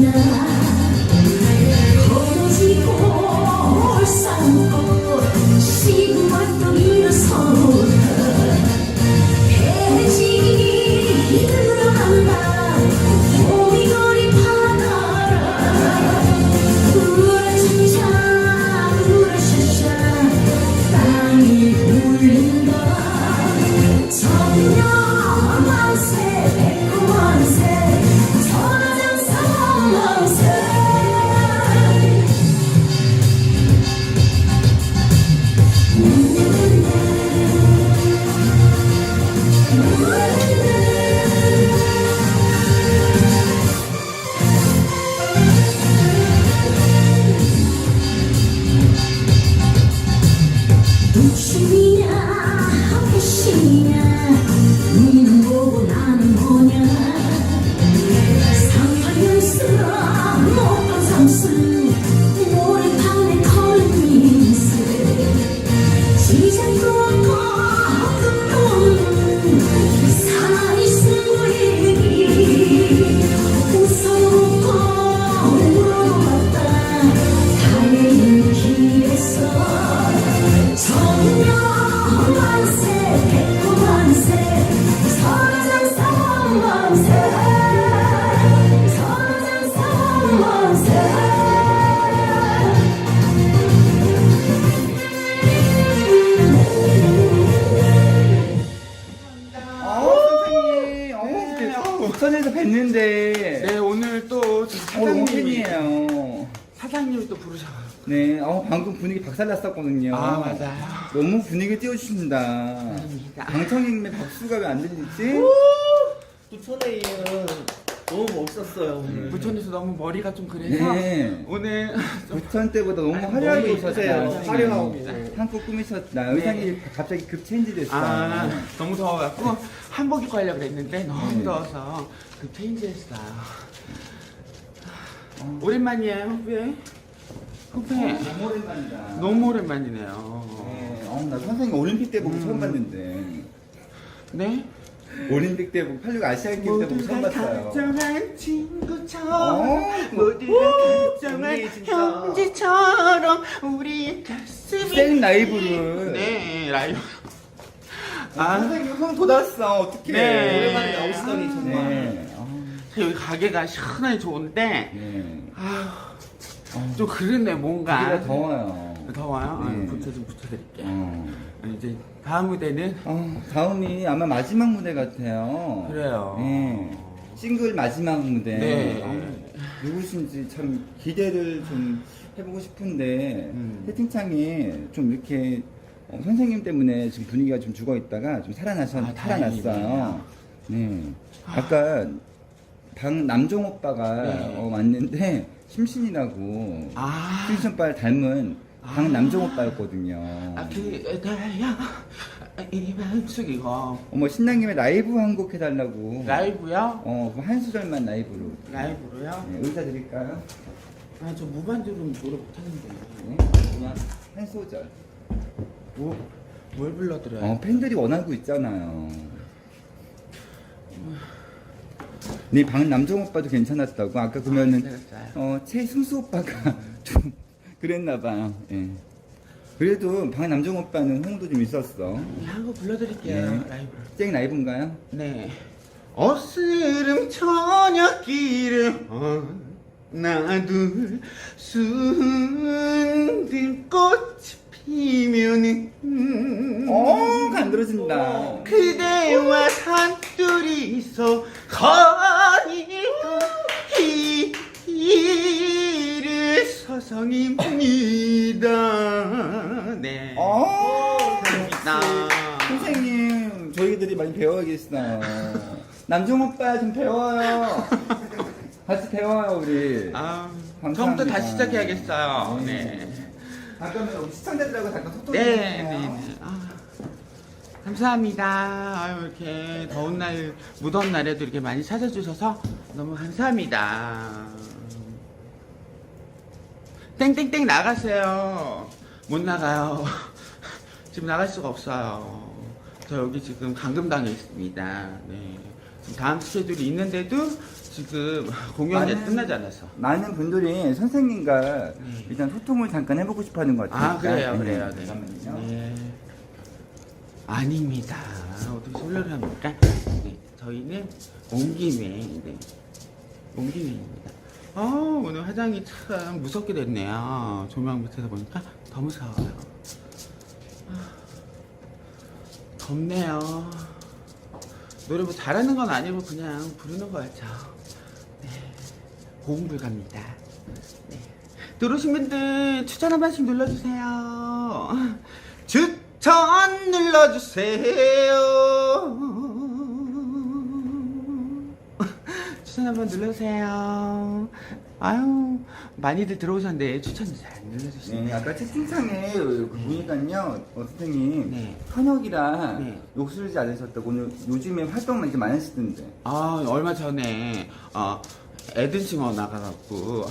나 네 오늘 또 어, 사장님이 팬이에요. 사장님이 또 부르셔가지고 네, 어, 방금 분위기 박살났었거든요. 아 맞아요 너무 분위기 띄워주신다. 아닙니다. 방청객님의 박수가 왜 안 들리지? 부천에 너무 멋있었어요 오늘. 부천에서 너무 머리가 좀 그래서 네. 오늘 좀 부천 때보다 너무 아니, 화려하게 이쁘세요. 오셨다. 화려하고. 한껏 꾸미셨다. 의상이 갑자기 급 체인지 됐어. 아 너무 더워갖고 한복 입고 하려고 그랬는데 너무 네. 더워서 그 체인지했어요 오랜만이에요 후배 후배 너무 오랜만이다. 너무 오랜만이네요 네, 어, 나 선생님 올림픽 때 보고 음. 처음 봤는데. 네? 올림픽 때 보고 86 아시안 게임 때 보고 처음 모두가 봤어요. 다정한 친구처럼 어, 모두가 다정한 언니 진짜. 형제처럼 우리 가슴이 생 라이브를. 네 라이브 아, 아 선생님 형 돋았어. 어떡해. 네. 오랜만에 나오시더니 정말. 네. 아, 여기 가게가 시원하게 좋은데 네. 아, 아, 좀 그렇네 뭔가 더워요. 더워요? 네. 아, 붙여 좀 붙여드릴게 요 어. 이제 다음 무대는 어, 다음이 아마 마지막 무대 같아요. 그래요 네. 싱글 마지막 무대. 네. 아, 누구신지 참 기대를 좀 해보고 싶은데 음. 채팅창에 좀 이렇게 어, 선생님 때문에 지금 분위기가 좀 죽어 있다가 좀 살아나서 아, 살아났어요. 다행이네요. 네. 아까 방 남종 오빠가 네. 어, 왔는데 심신이라고 아, 심신 오빠를 닮은 방 아. 남종 오빠였거든요. 아 그대야 이 마음속 이거 어머 신랑님의 라이브 한 곡 해달라고. 라이브요? 어, 그럼 한 소절만 라이브로. 라이브로요? 네, 의사 드릴까요? 아 저 무반주로는 노래 못하는데 네, 그냥 한 소절. 뭐, 뭘 불러드려요? 어, 팬들이 원하고 있잖아요. 네, 방 남정 오빠도 괜찮았다고. 아까 그러면은 네, 잘. 어, 최승수 오빠가 좀 그랬나 봐요. 예. 그래도 방 남정 오빠는 홍도 좀 있었어. 네, 한곡 불러드릴게요. 네. 라이브. 쨍 라이브인가요? 네. 어스름 저녁길을 하나 둘 순든 꽃이 피면은 어, 간들어진다. 그대와 많이 배워야겠어요. 남정 오빠 좀 배워요. 같이 배워요, 우리. 아, 감사합니다. 처음부터 다시 시작해야겠어요. 네. 네. 잠깐만 우리 시청자들하고 잠깐 소통 네, 좀 네. 네. 아, 감사합니다. 아유, 이렇게 더운 날, 무더운 날에도 이렇게 많이 찾아주셔서 너무 감사합니다. 땡땡땡 나가세요. 못 나가요. 지금 나갈 수가 없어요. 저 여기 지금 강금당에 있습니다. 네. 지금 다음 스케줄이 있는데도 지금 공연이 많은- 끝나지 않아서. 많은 분들이 선생님과 네. 일단 소통을 잠깐 해보고 싶어 하는 것 같아요. 아 그래요 그래요 네. 잠깐만요. 네. 아닙니다 어떻게 소리를 합니까 네. 저희는 온 김에 네. 온 김에입니다 아 오늘 화장이 참 무섭게 됐네요 조명 밑에서 보니까 더 무서워요 덥네요 노래 뭐 잘하는 건 아니고 그냥 부르는 거였죠 네. 고음 불가입니다 네. 들어오신 분들 추천 한 번씩 눌러주세요. 추천 눌러주세요. 추천 한 번 눌러주세요. 아유 많이들 들어오셨는데 추천 잘안 눌러주시네. 네, 아까 채팅창에 그 보니까요, 어, 선생님 네. 현역이라 네. 욕 쓰지 않으셨다고 오늘 요즘에 활동만 이렇게 많으시던데. 아 얼마 전에 어, 에든싱어 나가갖고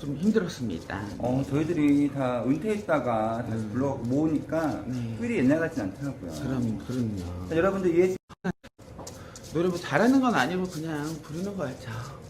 좀 힘들었습니다. 어, 저희들이 다 은퇴했다가 다시 불러 모으니까 네. 휠이 옛날 같진 않더라고요. 그럼 그럼요. 자, 여러분들 이해 노래 뭐 잘하는 건 아니고 그냥 부르는 거였죠.